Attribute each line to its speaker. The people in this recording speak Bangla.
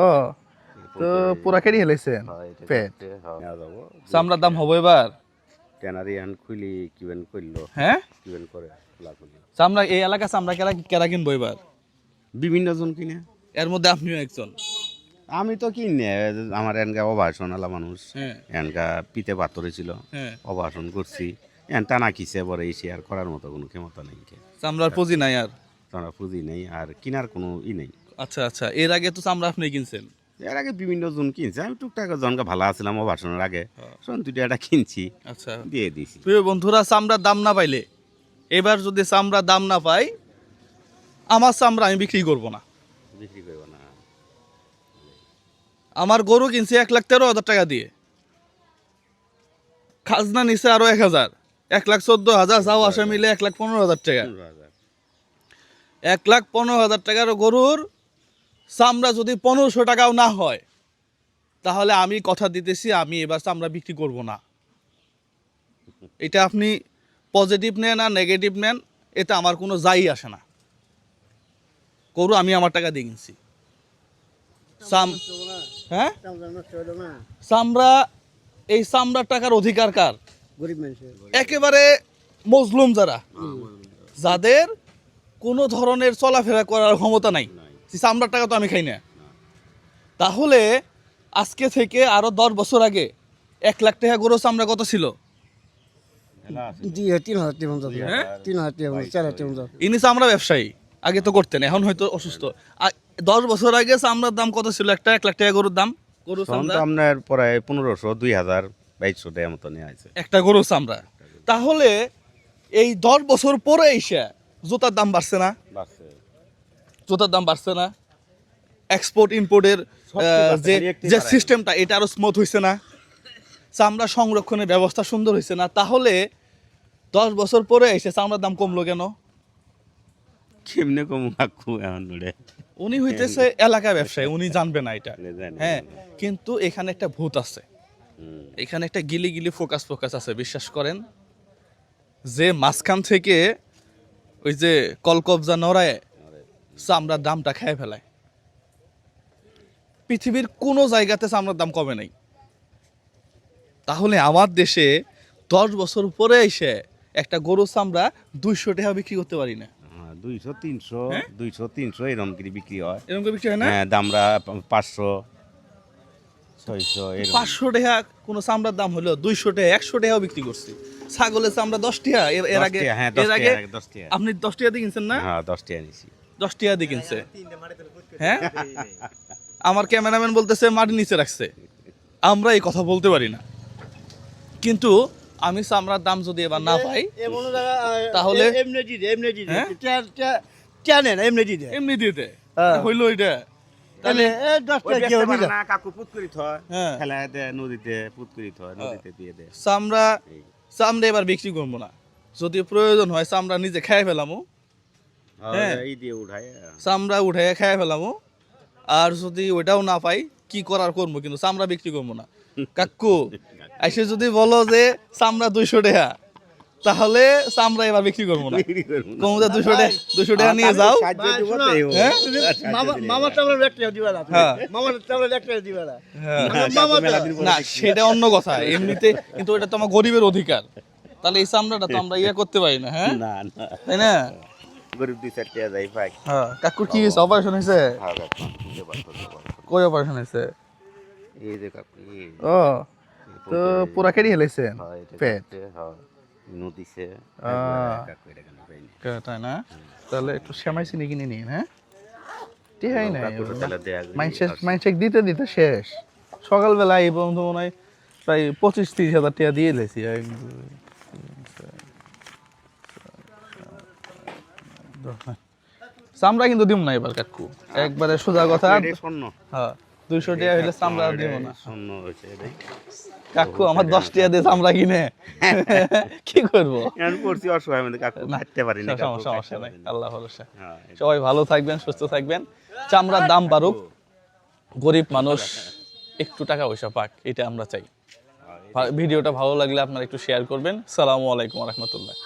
Speaker 1: ও তো পুরা কেটে হেলাইছেন পেট।
Speaker 2: হ্যাঁ, নেওয়া যাব।
Speaker 1: চামড়ার দাম হব এবার?
Speaker 2: ট্যানারি এখন খুলি কিবেন করল
Speaker 1: হ্যাঁ?
Speaker 2: কিবেন করে
Speaker 1: চামড়া এই এলাকা চামড়া কেরা কেরা কিনবো এবার?
Speaker 2: বিভিন্ন জন কিনে।
Speaker 1: এর মধ্যে আপনিও একজন।
Speaker 2: আমি তো কিনে আমার এনকা অভাষণ আলা মানুষ।
Speaker 1: হ্যাঁ।
Speaker 2: এনকা পিতে পাথরে ছিল।
Speaker 1: হ্যাঁ।
Speaker 2: অভাষণ করছি। এন টানা কিসে বড় এই শেয়ার করার মতো কোনো ক্ষমতা নেই
Speaker 1: চামড়ার পুঁজি নাই আর।
Speaker 2: তারা পুঁজি নেই আর কেনার কোনো ই নেই।
Speaker 1: আচ্ছা আচ্ছা। এর আগে তো চামড়া আপনি কিনছেন?
Speaker 2: এর আগে বিভিন্ন জন কিনছে। আমি টুকটাক জনকে ভালো আছিলাম অভাষণের আগে।
Speaker 1: হ্যাঁ।
Speaker 2: শোন দুটো একটা কিনছি।
Speaker 1: আচ্ছা।
Speaker 2: দিয়ে দিছি।
Speaker 1: প্রিয় বন্ধুরা চামড়ার দাম না পাইলে এবার যদি চামড়ার দাম না পাই আমার চামড়া আমি বিক্রি করব না।
Speaker 2: বিক্রি করব না।
Speaker 1: আমার গরু কিনছে এক লাখ তেরো হাজার টাকা দিয়ে। খাজনা নিছে আরও এক হাজার। এক লাখ চোদ্দ হাজার যাও আসা মিলে এক লাখ পনেরো হাজার টাকা। এক লাখ পনেরো হাজার টাকার গরুর চামড়া যদি পনেরোশো টাকাও না হয় তাহলে আমি কথা দিতেছি আমি এবার চামড়া বিক্রি করব না। এটা আপনি পজিটিভ নেন আর নেগেটিভ নেন এতে আমার কোনো যাই আসে না। গরু আমি আমার টাকা দিয়ে কিনছি। হ্যাঁ? চামড়া এই চামড়ার টাকার অধিকার কার? একেবারে মজলুম যারা যাদের কোনো ধরনের চলাফেরা করার ক্ষমতা নাই। চামড়ার টাকা তো আমি খাই না। তাহলে আজকে থেকে আরও দশ বছর আগে এক লাখ টাকা গরু চামড়া কত ছিল? হ্যাঁ?
Speaker 3: টিম
Speaker 1: ইনি চামড়া ব্যবসায়ী আগে তো করতেন এখন হয়তো অসুস্থ। দশ বছর আগে চামড়ার দাম কত ছিল? একটা এক লাখ টাকা গরুর দাম? গরু
Speaker 2: তখন
Speaker 1: চামড়া?
Speaker 2: তো আপনার প্রায় পনেরোশো দুই হাজার বাইশশো টাকা মতো নেওয়া আছে
Speaker 1: একটা গরু চামড়া। তাহলে এই দশ বছর পরে এসে জুতার দাম বাড়ছে না? জুতার দাম বাড়ছে না। এক্সপোর্ট ইম্পোর্টের যে যে সিস্টেমটা এটা আরও স্মুথ হয়েছে না। চামড়া সংরক্ষণের ব্যবস্থা সুন্দর হয়েছে না। তাহলে দশ বছর পরে এসে চামড়ার দাম কমলো কেন?
Speaker 2: কেমনে কম
Speaker 1: উনি হইতেছে এলাকা ব্যবসায়ী উনি জানবে না এটা। হ্যাঁ কিন্তু এখানে একটা ভূত আছে। এখানে একটা গিলি গিলি ফোকাস ফোকাস আছে বিশ্বাস করেন। যে মাঝখান থেকে ওই যে কলকবজা নড়ায় চামড়ার দামটা খেয়ে ফেলায়। পৃথিবীর কোনো জায়গাতে চামড়ার দাম কমে নাই। তাহলে আমার দেশে দশ বছর পরে এসে একটা গরু চামড়া দুইশো টাকা বিক্রি করতে পারি না।
Speaker 2: হ্যাঁ, দুইশো তিনশো
Speaker 1: হ্যাঁ?
Speaker 2: দুইশো তিনশো এরকম করে বিক্রি হয়।
Speaker 1: এরকম করে বিক্রি হয় না?
Speaker 2: হ্যাঁ দামরা পাঁচশো ছয়শো
Speaker 1: পাঁচশো টাকা কোনো চামড়ার দাম হলো দুইশো টাকা একশো টাকাও বিক্রি করছি। ছাগলের চামড়া দশ টাকা এর আগে এর আগে। আপনি দশ টাকা দিয়ে কিনছেন না?
Speaker 2: হ্যাঁ দশ টাকা নিছি।
Speaker 1: দশ টাকা দিয়ে কিনছে। হ্যাঁ? আমার ক্যামেরাম্যান বলতেছে মাটি নিচে রাখছে। আমরা এই কথা বলতে পারি না। কিন্তু আমি চামড়ার দাম যদি এবার না পাই তাহলে?
Speaker 3: এমনি
Speaker 1: হ্যাঁ?
Speaker 3: হ্যাঁ।
Speaker 1: হইল এটা।
Speaker 3: তাহলে
Speaker 1: হ্যাঁ।
Speaker 2: খেলায় দেয় নদীতে পুত করি থয় নদীতে দিয়ে দেয়
Speaker 1: চামড়া। চামড়া এবার বিক্রি করব না। যদি প্রয়োজন হয় চামড়া নিজে খেয়ে ফেলামো। হ্যাঁ।
Speaker 2: হ্যাঁ, এই দিয়ে উঠায়
Speaker 1: চামড়া খেয়ে ফেলামো। আর যদি ওইটাও না পাই কি করার করব কিন্তু চামড়া বিক্রি করব না। কাকু এসে যদি বলো যে চামড়া দুইশো টাকা তাহলে চামড়া এবার বিক্রি করব না। দুশো টাকা দুশো টাকা নিয়ে যাও। হ্যাঁ?
Speaker 3: না
Speaker 2: দেখছি।
Speaker 1: সেটা অন্য কথা। এমনিতে কিন্তু এটা তো আমার গরিবের অধিকার। তাহলে এই চামড়াটা তো আমরা ইয়ে করতে পারি না হ্যাঁ?
Speaker 2: না না।
Speaker 1: তাই না?
Speaker 2: গরিব দুই চারটে যাই পাই
Speaker 1: হ্যাঁ কাকুর কি হয়েছে অপারেশন হয়েছে?
Speaker 2: হ্যাঁ পারতো।
Speaker 1: কই অপারেশন হয়েছে?
Speaker 2: এই যে কাকু
Speaker 1: ও তো পুরা কেটে হেলাইছেন
Speaker 2: হয়,
Speaker 1: পেট?
Speaker 2: হয়। নদীছে পাইনি
Speaker 1: তাই না? তাহলে একটু শ্যামাই চিনি কিনে নিন হ্যাঁ? টিহাই নাই
Speaker 2: কাকুর তাহলে দেয়া
Speaker 1: মাইনসেক মাইনসেক দিতে দিতে শেষ। সকালবেলা এই পর্যন্ত মনে হয় প্রায় পঁচিশ তিরিশ হাজার টাকা দিয়ে এলেছি চামড়া কিন্তু দিব না এবার কাকু। একবারে সোজা কথা। হ্যাঁ দুইশো টাকা হইলে চামড়া দিব না। কাকু আমার দশ টাকা দিয়ে চামড়া কিনে। কি করব? সমস্যা নাই। আল্লাহ ভরসা।
Speaker 2: হ্যাঁ,
Speaker 1: সবাই ভালো থাকবেন সুস্থ থাকবেন। চামড়ার দাম বাড়ুক। গরিব মানুষ একটু টাকা পয়সা পাক এটা আমরা চাই। ভিডিওটা ভালো লাগলে আপনারা একটু শেয়ার করবেন। সালামু আলাইকুম রহমতুল্লাহ।